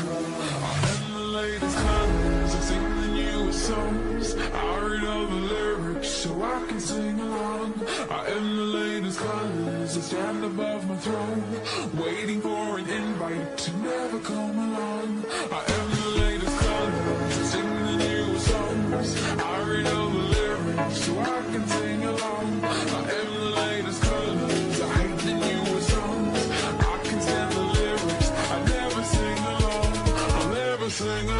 The latest colors, I'm singing you a. I read all the lyrics so I can sing along. I am the latest colors, I stand above my throne, waiting for an invite to never come. sing